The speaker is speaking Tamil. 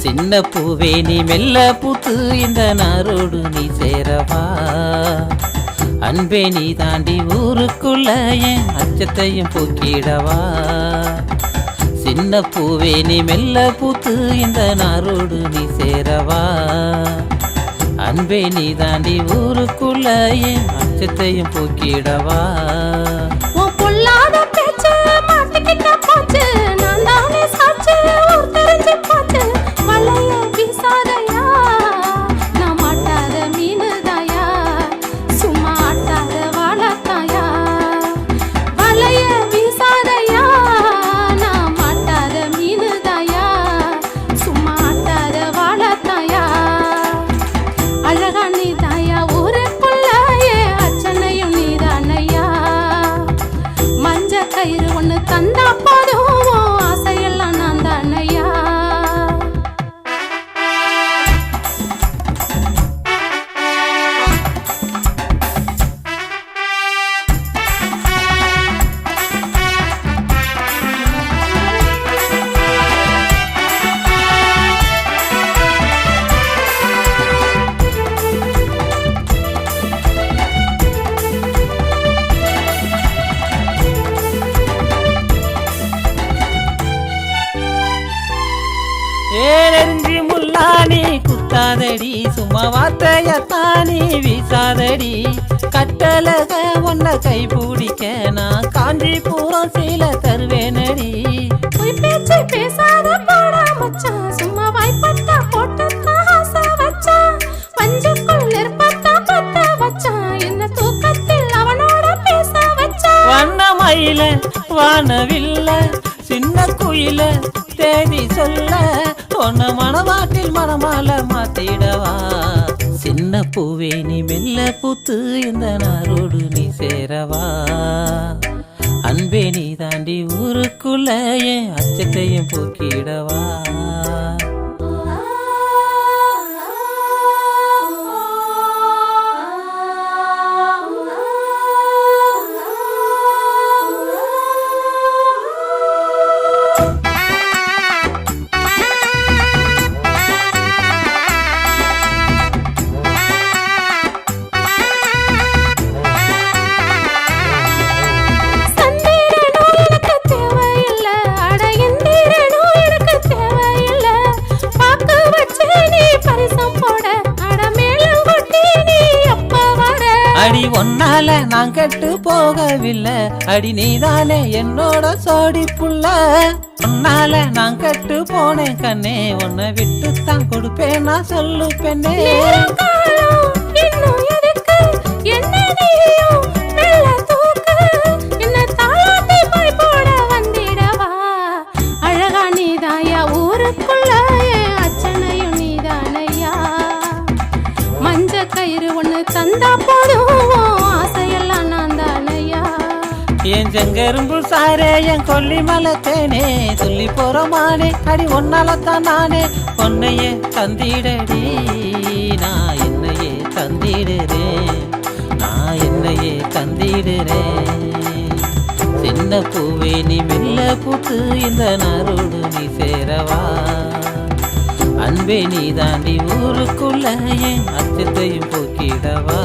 சின்ன பூவே நீ மெல்ல பூத்து இந்த நாரோடு நீ சேரவா? அன்பே நீ தாண்டி ஊருக்குள்ள என் அச்சத்தையும் போக்கிடவா? சின்ன பூவே நீ மெல்ல பூத்து இந்த நாரோடு நீ சேரவா? அன்பே நீ தாண்டி ஊருக்குள்ள என் அச்சத்தையும் போக்கிடவா? கயிறு தந்தா போதும் ஏனெறிஞ்சி முல்லானி குத்தாதடி சும்மா வார்த்தையத்தானி வீசாதடி. கட்டழக உன்னை கை பிடிக்க நான் காஞ்சிபுரம் சீல தருவேனடி. பேசாத போடா மச்சான் சும்மா வாய்ப்பட்டா போட்டுத்தான் ஆசை வச்சான் பஞ்சுக்குள் நெருப்பத்தான் பத்த வச்சான் என்ன தூக்கத்தில் அவனோட பேச வச்சான் வண்ணமயில வானவில்ல சின்ன குயில தேதி சொல்ல பொண்ணு மணவாட்டில் மணமால மாத்திடவா? சின்ன பூவே நீ மெல்ல பூத்து இந்த நாரோடு நீ சேரவா? அன்பே நீ தாண்டி ஊருக்குள்ள என் அச்சத்தையும் போக்கிடவா? அடி ஒன்னால நான் கெட்டு போகவில்லை. அடி நீதானே என்னோட சோடி புள்ள. உன்னால நான் கெட்டு போனேன் கண்ணே. உன்னை விட்டு தான் கொடுப்பேன் நான் சொல்லு பெண்ணே. நேரம் காலம் என் செங்கரும்பு சாரே என் கொல்லிமலை தேனே சொல்லி போறமானே அடி ஒன்னாலத்தான் நானே பொன்னையே தந்திடடி நான் என்னையே தந்திடுறேன் நான் என்னையே தந்திடுறேன். சின்ன பூவே நீ மெல்ல பூத்து இந்த நாரோடு நீ சேரவா. அன்பே நீ தாண்டி ஊருக்குள்ள என் அச்சத்தையும் போக்கிடவா.